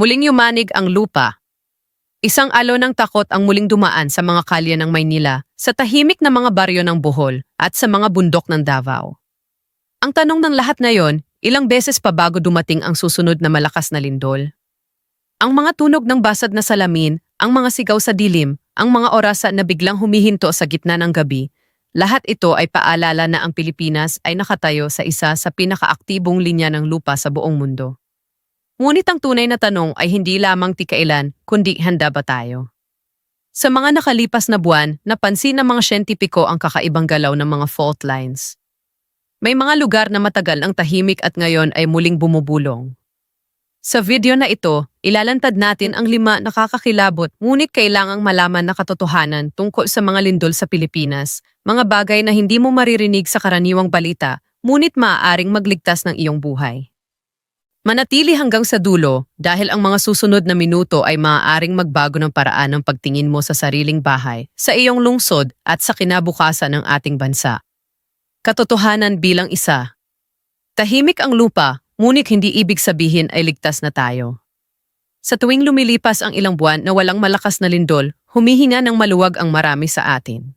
Muling yumanig ang lupa. Isang alo ng takot ang muling dumaan sa mga kalye ng Maynila, sa tahimik na mga baryo ng Bohol at sa mga bundok ng Davao. Ang tanong ng lahat na yon, ilang beses pa bago dumating ang susunod na malakas na lindol? Ang mga tunog ng basad na salamin, ang mga sigaw sa dilim, ang mga orasa na biglang humihinto sa gitna ng gabi, lahat ito ay paalala na ang Pilipinas ay nakatayo sa isa sa pinakaaktibong linya ng lupa sa buong mundo. Ngunit ang tunay na tanong ay hindi lamang tikailan, kundi handa ba tayo? Sa mga nakalipas na buwan, napansin ng mga siyentipiko ang kakaibang galaw ng mga fault lines. May mga lugar na matagal ang tahimik at ngayon ay muling bumubulong. Sa video na ito, ilalantad natin ang lima nakakakilabot ngunit kailangang malaman na katotohanan tungkol sa mga lindol sa Pilipinas, mga bagay na hindi mo maririnig sa karaniwang balita, ngunit maaaring magligtas ng iyong buhay. Manatili hanggang sa dulo dahil ang mga susunod na minuto ay maaaring magbago ng paraan ng pagtingin mo sa sariling bahay, sa iyong lungsod at sa kinabukasan ng ating bansa. Katotohanan bilang isa. Tahimik ang lupa, ngunit hindi ibig sabihin ay ligtas na tayo. Sa tuwing lumilipas ang ilang buwan na walang malakas na lindol, humihinga ng maluwag ang marami sa atin.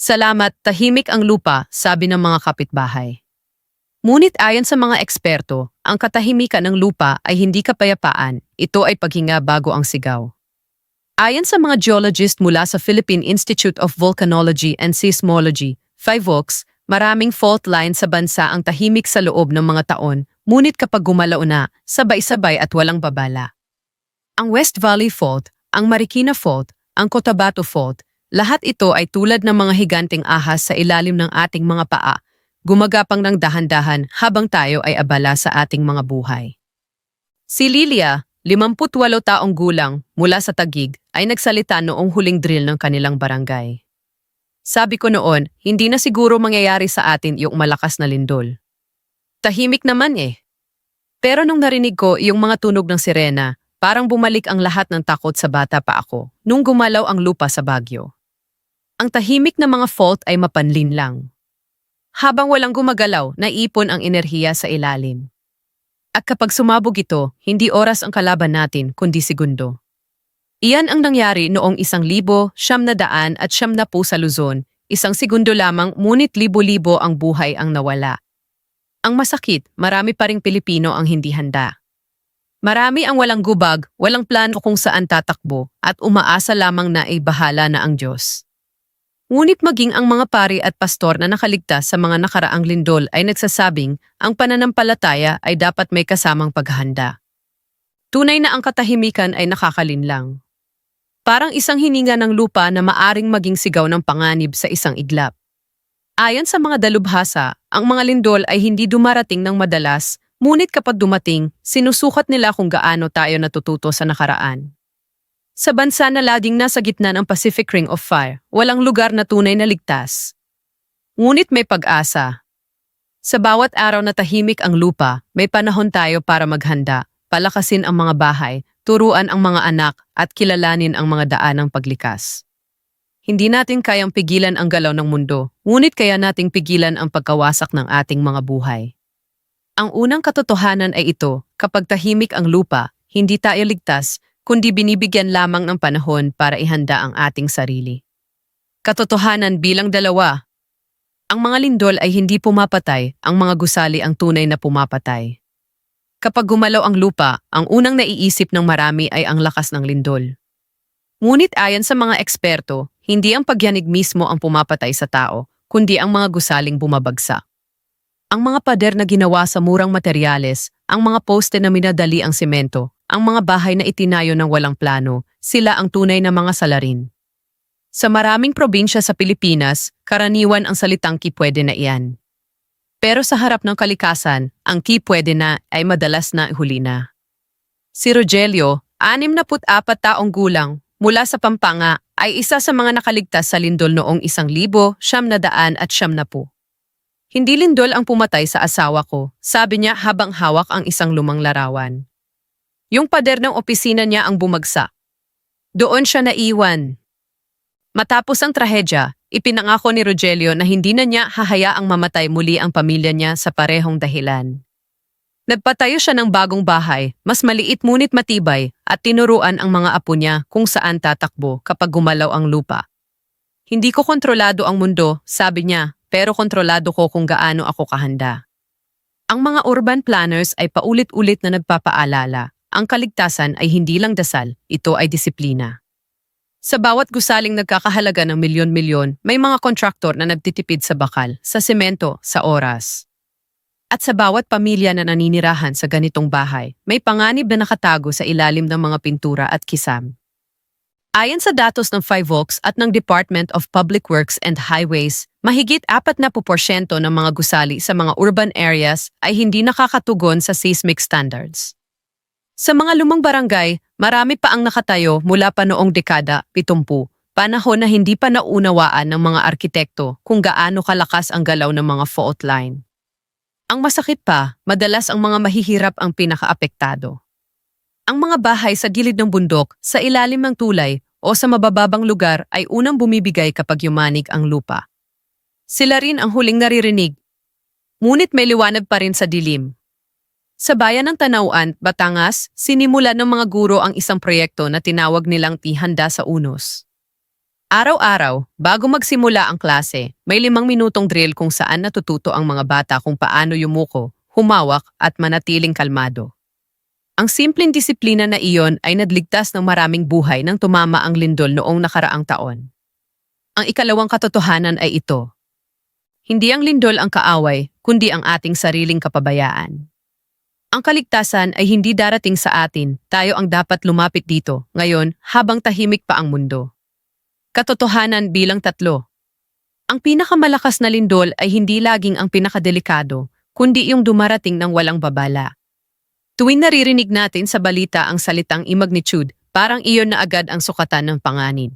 Salamat, tahimik ang lupa, sabi ng mga kapitbahay. Ngunit ayon sa mga eksperto, ang katahimikan ng lupa ay hindi kapayapaan, ito ay paghinga bago ang sigaw. Ayon sa mga geologist mula sa Philippine Institute of Volcanology and Seismology, FIVOX, maraming fault line sa bansa ang tahimik sa loob ng mga taon, ngunit kapag gumalaw na, sabay-sabay at walang babala. Ang West Valley Fault, ang Marikina Fault, ang Cotabato Fault, lahat ito ay tulad ng mga higanteng ahas sa ilalim ng ating mga paa, gumagapang ng dahan-dahan habang tayo ay abala sa ating mga buhay. Si Lilia, 58 taong gulang mula sa Tagig, ay nagsalita noong huling drill ng kanilang barangay. Sabi ko noon, hindi na siguro mangyayari sa atin yung malakas na lindol. Tahimik naman eh. Pero nung narinig ko yung mga tunog ng sirena, parang bumalik ang lahat ng takot sa bata pa ako nung gumalaw ang lupa sa Bagyo. Ang tahimik na mga fault ay mapanlin lang. Habang walang gumagalaw, naipon ang enerhiya sa ilalim. At kapag sumabog ito, hindi oras ang kalaban natin, kundi segundo. Iyan ang nangyari noong isang libo, siyam na daan at siyam na po sa Luzon, isang segundo lamang ngunit libo-libo ang buhay ang nawala. Ang masakit, marami pa ring Pilipino ang hindi handa. Marami ang walang gubag, walang plano kung saan tatakbo, at umaasa lamang na ay bahala na ang Diyos. Ngunit maging ang mga pari at pastor na nakaligtas sa mga nakaraang lindol ay nagsasabing ang pananampalataya ay dapat may kasamang paghahanda. Tunay na ang katahimikan ay nakakalinlang. Parang isang hininga ng lupa na maaring maging sigaw ng panganib sa isang iglap. Ayon sa mga dalubhasa, ang mga lindol ay hindi dumarating ng madalas, ngunit kapag dumating, sinusukat nila kung gaano tayo natututo sa nakaraan. Sa bansa na laging nasa gitna ng Pacific Ring of Fire, walang lugar na tunay na ligtas. Ngunit may pag-asa. Sa bawat araw na tahimik ang lupa, may panahon tayo para maghanda, palakasin ang mga bahay, turuan ang mga anak, at kilalanin ang mga daan ng paglikas. Hindi natin kayang pigilan ang galaw ng mundo, ngunit kaya nating pigilan ang pagkawasak ng ating mga buhay. Ang unang katotohanan ay ito, kapag tahimik ang lupa, hindi tayo ligtas, kundi binibigyan lamang ng panahon para ihanda ang ating sarili. Katotohanan bilang dalawa. Ang mga lindol ay hindi pumapatay, ang mga gusali ang tunay na pumapatay. Kapag gumalaw ang lupa, ang unang naiisip ng marami ay ang lakas ng lindol. Ngunit ayon sa mga eksperto, hindi ang pagyanig mismo ang pumapatay sa tao, kundi ang mga gusaling bumabagsak. Ang mga pader na ginawa sa murang materyales, ang mga poste na minadali ang semento, ang mga bahay na itinayo ng walang plano, sila ang tunay na mga salarin. Sa maraming probinsya sa Pilipinas, karaniwan ang salitang ki pwede na iyan. Pero sa harap ng kalikasan, ang ki pwede na ay madalas na huli na. Si Rogelio, 64 taong gulang, mula sa Pampanga, ay isa sa mga nakaligtas sa lindol noong 1970. Hindi lindol ang pumatay sa asawa ko, sabi niya habang hawak ang isang lumang larawan. Yung pader ng opisina niya ang bumagsak. Doon siya naiwan. Matapos ang trahedya, ipinangako ni Rogelio na hindi na niya hahayaang mamatay muli ang pamilya niya sa parehong dahilan. Nagpatayo siya ng bagong bahay, mas maliit ngunit matibay, at tinuruan ang mga apo niya kung saan tatakbo kapag gumalaw ang lupa. Hindi ko kontrolado ang mundo, sabi niya, pero kontrolado ko kung gaano ako kahanda. Ang mga urban planners ay paulit-ulit na nagpapaalala, ang kaligtasan ay hindi lang dasal, ito ay disiplina. Sa bawat gusaling nagkakahalaga ng milyon-milyon, may mga kontraktor na nagtitipid sa bakal, sa semento, sa oras. At sa bawat pamilya na naninirahan sa ganitong bahay, may panganib na nakatago sa ilalim ng mga pintura at kisam. Ayon sa datos ng Fiveoaks at ng Department of Public Works and Highways, mahigit 4 na poporsyento ng mga gusali sa mga urban areas ay hindi nakakatugon sa seismic standards. Sa mga lumang barangay, marami pa ang nakatayo mula pa noong dekada 70, panahon na hindi pa naunawaan ng mga arkitekto kung gaano kalakas ang galaw ng mga fault line. Ang masakit pa, madalas ang mga mahihirap ang pinakaapektado. Ang mga bahay sa gilid ng bundok, sa ilalim ng tulay, o sa mabababang lugar ay unang bumibigay kapag yumanig ang lupa. Sila rin ang huling naririnig. Ngunit may liwanag pa rin sa dilim. Sa bayan ng Tanauan, Batangas, sinimula ng mga guro ang isang proyekto na tinawag nilang Tihanda sa Unos. Araw-araw, bago magsimula ang klase, may limang minutong drill kung saan natututo ang mga bata kung paano yumuko, humawak at manatiling kalmado. Ang simpleng disiplina na iyon ay nadligtas ng maraming buhay nang tumama ang lindol noong nakaraang taon. Ang ikalawang katotohanan ay ito. Hindi ang lindol ang kaaway, kundi ang ating sariling kapabayaan. Ang kaligtasan ay hindi darating sa atin, tayo ang dapat lumapit dito, ngayon, habang tahimik pa ang mundo. Katotohanan bilang tatlo. Ang pinakamalakas na lindol ay hindi laging ang pinakadelikado, kundi yung dumarating ng walang babala. Tuwing naririnig natin sa balita ang salitang imagnitude, parang iyon na agad ang sukatan ng panganib.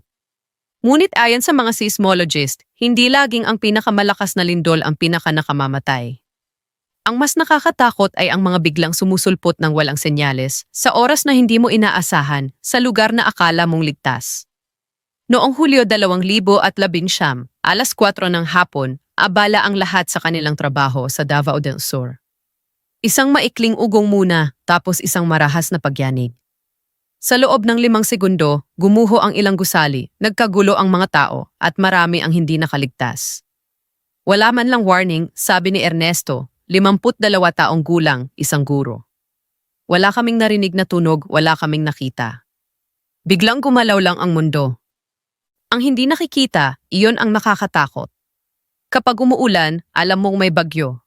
Ngunit ayon sa mga seismologist, hindi laging ang pinakamalakas na lindol ang pinakanakamamatay. Ang mas nakakatakot ay ang mga biglang sumusulpot ng walang senyales, sa oras na hindi mo inaasahan, sa lugar na akala mong ligtas. Noong Hulyo 2019, alas 4 ng hapon, abala ang lahat sa kanilang trabaho sa Davao del Sur. Isang maikling ugong muna, tapos isang marahas na pagyanig. Sa loob ng limang segundo, gumuho ang ilang gusali, nagkagulo ang mga tao, at marami ang hindi nakaligtas. Wala man lang warning, sabi ni Ernesto, 52 taong gulang, isang guro. Wala kaming narinig na tunog, wala kaming nakita. Biglang gumalaw lang ang mundo, ang hindi nakikita, iyon ang nakakatakot. Kapag umuulan, alam mong may bagyo.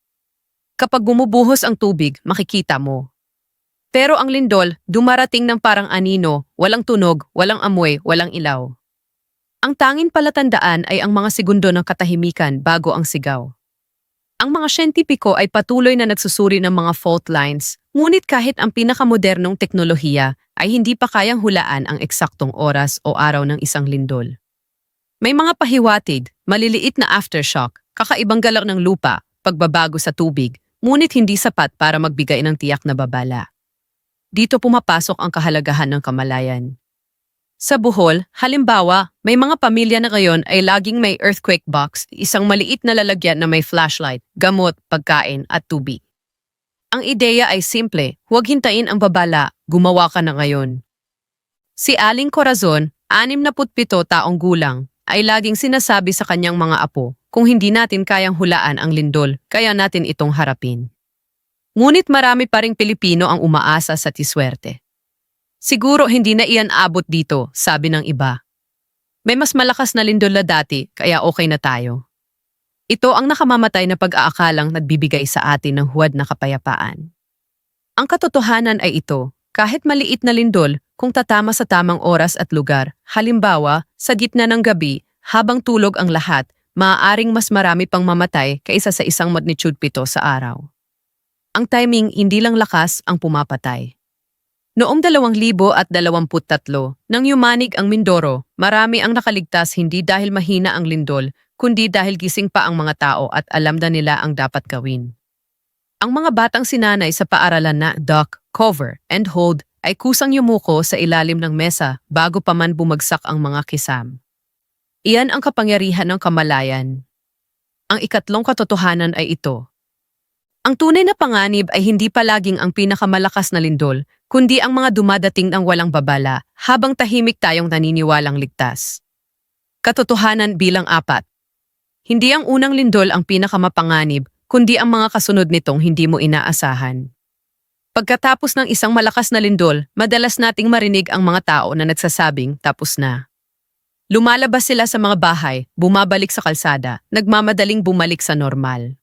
Kapag gumubuhos ang tubig, makikita mo. Pero ang lindol, dumarating ng parang anino, walang tunog, walang amoy, walang ilaw. Ang tanging palatandaan ay ang mga segundo ng katahimikan bago ang sigaw. Ang mga siyentipiko ay patuloy na nagsusuri ng mga fault lines, ngunit kahit ang pinakamodernong teknolohiya ay hindi pa kayang hulaan ang eksaktong oras o araw ng isang lindol. May mga pahiwatig, maliliit na aftershock, kakaibang galaw ng lupa, pagbabago sa tubig, ngunit hindi sapat para magbigay ng tiyak na babala. Dito pumapasok ang kahalagahan ng kamalayan. Sa Bohol, halimbawa, may mga pamilya na ngayon ay laging may earthquake box, isang maliit na lalagyan na may flashlight, gamot, pagkain at tubig. Ang ideya ay simple, huwag hintayin ang babala, gumawa ka na ngayon. Si Aling Corazon, 67 taong gulang, ay laging sinasabi sa kanyang mga apo kung hindi natin kayang hulaan ang lindol, kaya natin itong harapin. Ngunit marami pa ring Pilipino ang umaasa sa tiswerte. Siguro hindi na iyan abot dito, sabi ng iba. May mas malakas na lindol na dati, kaya okay na tayo. Ito ang nakamamatay na pag-aakalang nagbibigay sa atin ng huwad na kapayapaan. Ang katotohanan ay ito, kahit maliit na lindol, kung tatama sa tamang oras at lugar, halimbawa, sa gitna ng gabi, habang tulog ang lahat, maaaring mas marami pang mamatay kaysa sa isang magnitude 7 sa araw. Ang timing hindi lang lakas ang pumapatay. Noong 2023, nang yumanig ang Mindoro, marami ang nakaligtas hindi dahil mahina ang lindol, kundi dahil gising pa ang mga tao at alam na nila ang dapat gawin. Ang mga batang sinanay sa paaralan na duck, cover, and hold ay kusang yumuko sa ilalim ng mesa bago pa man bumagsak ang mga kisam. Iyan ang kapangyarihan ng kamalayan. Ang ikatlong katotohanan ay ito. Ang tunay na panganib ay hindi palaging ang pinakamalakas na lindol, kundi ang mga dumadating ng walang babala habang tahimik tayong naniniwalang ligtas. Katotohanan bilang apat. Hindi ang unang lindol ang pinakamapanganib, kundi ang mga kasunod nitong hindi mo inaasahan. Pagkatapos ng isang malakas na lindol, madalas nating marinig ang mga tao na nagsasabing tapos na. Lumalabas sila sa mga bahay, bumabalik sa kalsada, nagmamadaling bumalik sa normal.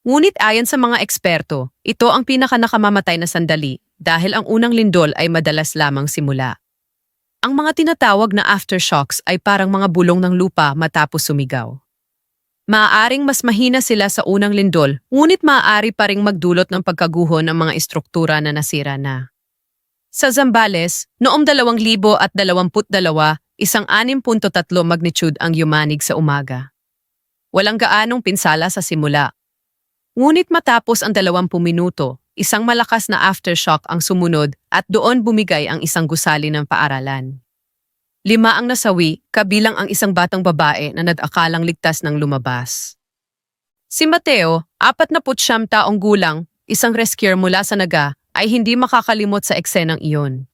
Ngunit ayon sa mga eksperto, ito ang pinakanakamamatay na sandali dahil ang unang lindol ay madalas lamang simula. Ang mga tinatawag na aftershocks ay parang mga bulong ng lupa matapos sumigaw. Maaaring mas mahina sila sa unang lindol, ngunit maaari pa ring magdulot ng pagkaguho ng mga istruktura na nasira na. Sa Zambales, noong 2022, isang 6.3 magnitude ang yumanig sa umaga. Walang gaanong pinsala sa simula, Ngunit matapos ang 20 minuto, isang malakas na aftershock ang sumunod at doon bumigay ang isang gusali ng paaralan. Lima ang nasawi, kabilang ang isang batang babae na nag-akalang ligtas ng lumabas. Si Mateo, 49 taong gulang, isang rescuer mula sa Naga, ay hindi makakalimot sa eksenang iyon.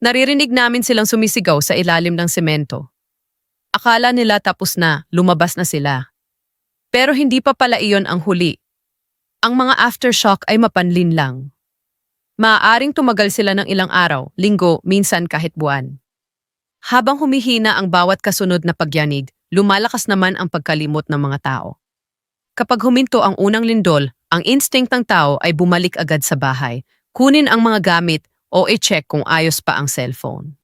Naririnig namin silang sumisigaw sa ilalim ng semento. Akala nila tapos na, lumabas na sila. Pero hindi pa pala iyon ang huli ang mga aftershock ay mapanlin lang. Maaaring tumagal sila ng ilang araw, linggo, minsan kahit buwan. Habang humihina ang bawat kasunod na pagyanig, lumalakas naman ang pagkalimot ng mga tao. Kapag huminto ang unang lindol, ang instinct ng tao ay bumalik agad sa bahay, kunin ang mga gamit o i-check kung ayos pa ang cellphone.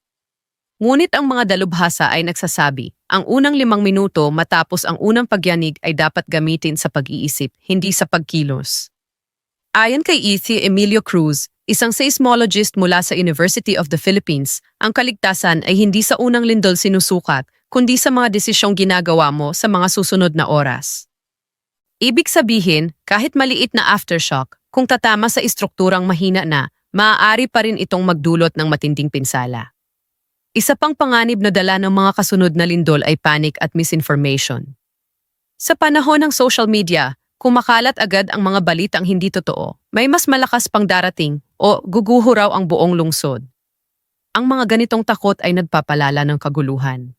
Ngunit ang mga dalubhasa ay nagsasabi, ang unang limang minuto matapos ang unang pagyanig ay dapat gamitin sa pag-iisip, hindi sa pagkilos. Ayon kay Ethi Emilio Cruz, isang seismologist mula sa University of the Philippines, ang kaligtasan ay hindi sa unang lindol sinusukat, kundi sa mga desisyong ginagawa mo sa mga susunod na oras. Ibig sabihin, kahit maliit na aftershock, kung tatama sa istrukturang mahina na, maaari pa rin itong magdulot ng matinding pinsala. Isa pang panganib na dala ng mga kasunod na lindol ay panic at misinformation. Sa panahon ng social media, kumakalat agad ang mga balitang hindi totoo, may mas malakas pang darating o guguho raw ang buong lungsod. Ang mga ganitong takot ay nagpapalala ng kaguluhan.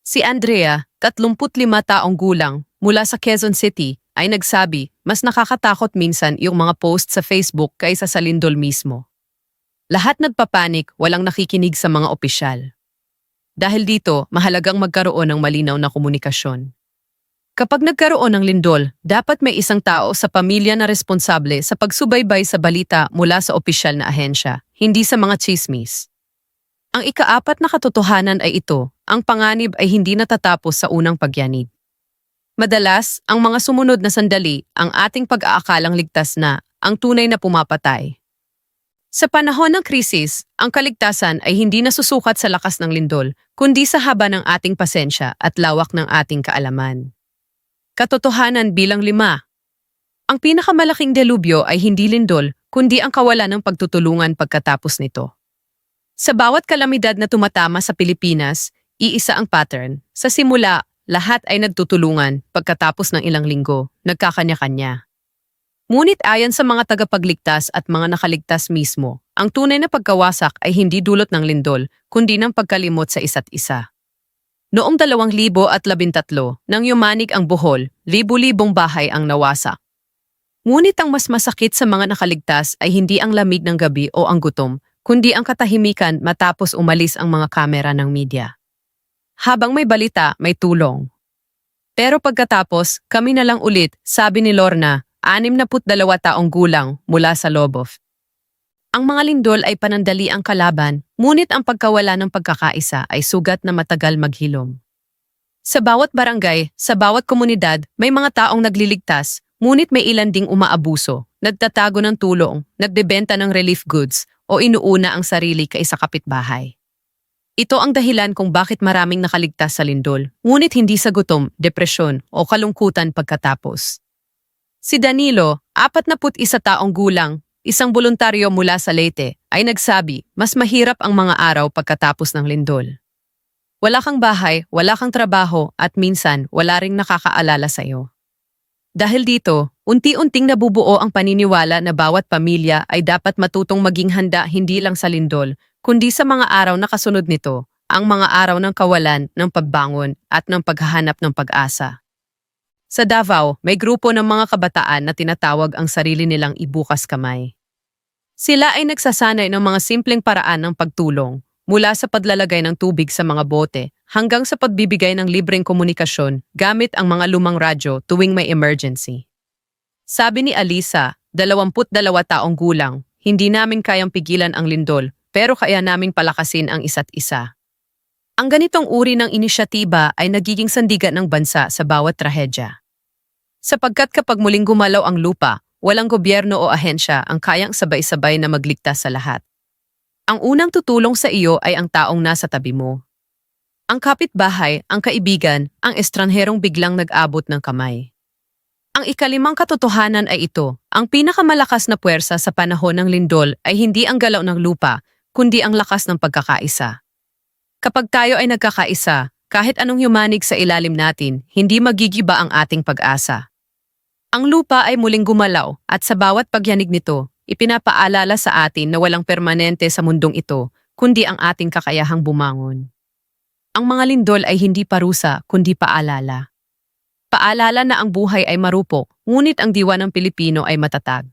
Si Andrea, 35 taong gulang, mula sa Quezon City, ay nagsabi, mas nakakatakot minsan yung mga post sa Facebook kaysa sa lindol mismo. Lahat nagpapanik, walang nakikinig sa mga opisyal. Dahil dito, mahalagang magkaroon ng malinaw na komunikasyon. Kapag nagkaroon ng lindol, dapat may isang tao sa pamilya na responsable sa pagsubaybay sa balita mula sa opisyal na ahensya, hindi sa mga chismis. Ang ikaapat na katotohanan ay ito, ang panganib ay hindi natatapos sa unang pagyanig. Madalas, ang mga sumunod na sandali, ang ating pag-aakalang ligtas na, ang tunay na pumapatay. Sa panahon ng krisis, ang kaligtasan ay hindi nasusukat sa lakas ng lindol, kundi sa haba ng ating pasensya at lawak ng ating kaalaman. Katotohanan bilang lima. Ang pinakamalaking delubyo ay hindi lindol, kundi ang kawalan ng pagtutulungan pagkatapos nito. Sa bawat kalamidad na tumatama sa Pilipinas, iisa ang pattern. Sa simula, lahat ay nagtutulungan pagkatapos ng ilang linggo, nagkakanya-kanya. Ngunit ayon sa mga tagapagligtas at mga nakaligtas mismo, ang tunay na pagkawasak ay hindi dulot ng lindol, kundi ng pagkalimot sa isa't isa. Noong 2013, nang yumanig ang buhol, libu-libong bahay ang nawasak. Ngunit ang mas masakit sa mga nakaligtas ay hindi ang lamig ng gabi o ang gutom, kundi ang katahimikan matapos umalis ang mga kamera ng media. Habang may balita, may tulong. Pero pagkatapos, kami na lang ulit, sabi ni Lorna, 62 taong gulang mula sa Lobov. Ang mga lindol ay panandali ang kalaban, ngunit ang pagkawala ng pagkakaisa ay sugat na matagal maghilom. Sa bawat barangay, sa bawat komunidad, may mga taong nagliligtas, ngunit may ilan ding umaabuso, nagtatago ng tulong, nagbebenta ng relief goods, o inuuna ang sarili kaysa kapitbahay. Ito ang dahilan kung bakit maraming nakaligtas sa lindol, ngunit hindi sa gutom, depresyon o kalungkutan pagkatapos. Si Danilo, 41 taong gulang, isang voluntaryo mula sa Leyte, ay nagsabi, mas mahirap ang mga araw pagkatapos ng lindol. Wala kang bahay, wala kang trabaho, at minsan wala ring nakakaalala sa iyo. Dahil dito, unti-unting nabubuo ang paniniwala na bawat pamilya ay dapat matutong maging handa hindi lang sa lindol, kundi sa mga araw na kasunod nito, ang mga araw ng kawalan, ng pagbangon, at ng paghahanap ng pag-asa. Sa Davao, may grupo ng mga kabataan na tinatawag ang sarili nilang ibukas kamay. Sila ay nagsasanay ng mga simpleng paraan ng pagtulong, mula sa padlalagay ng tubig sa mga bote hanggang sa pagbibigay ng libreng komunikasyon gamit ang mga lumang radyo tuwing may emergency. Sabi ni Alisa, 22 taong gulang, hindi namin kayang pigilan ang lindol pero kaya naming palakasin ang isa't isa. Ang ganitong uri ng inisyatiba ay nagiging sandigan ng bansa sa bawat trahedya. Sapagkat kapag muling gumalaw ang lupa, walang gobyerno o ahensya ang kayang sabay-sabay na magligtas sa lahat. Ang unang tutulong sa iyo ay ang taong nasa tabi mo. Ang kapitbahay, ang kaibigan, ang estranherong biglang nag-abot ng kamay. Ang ikalimang katotohanan ay ito, ang pinakamalakas na puwersa sa panahon ng lindol ay hindi ang galaw ng lupa, kundi ang lakas ng pagkakaisa. Kapag tayo ay nagkakaisa, kahit anong yumanig sa ilalim natin, hindi magigiba ang ating pag-asa. Ang lupa ay muling gumalaw at sa bawat pagyanig nito, ipinapaalala sa atin na walang permanente sa mundong ito, kundi ang ating kakayahang bumangon. Ang mga lindol ay hindi parusa, kundi paalala. Paalala na ang buhay ay marupok, ngunit ang diwa ng Pilipino ay matatag.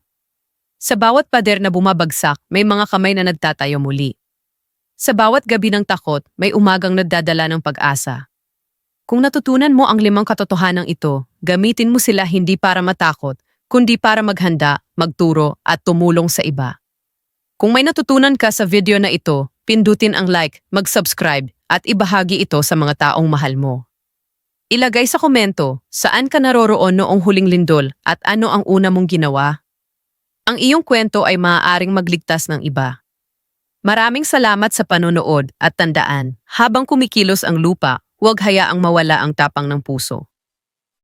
Sa bawat pader na bumabagsak, may mga kamay na nagtatayo muli. Sa bawat gabi ng takot, may umagang nagdadala ng pag-asa. Kung natutunan mo ang limang katotohanan ito, gamitin mo sila hindi para matakot, kundi para maghanda, magturo at tumulong sa iba. Kung may natutunan ka sa video na ito, pindutin ang like, mag-subscribe at ibahagi ito sa mga taong mahal mo. Ilagay sa komento saan ka naroroon noong huling lindol at ano ang una mong ginawa. Ang iyong kwento ay maaaring magligtas ng iba. Maraming salamat sa panonood at tandaan, habang kumikilos ang lupa, huwag hayaang mawala ang tapang ng puso.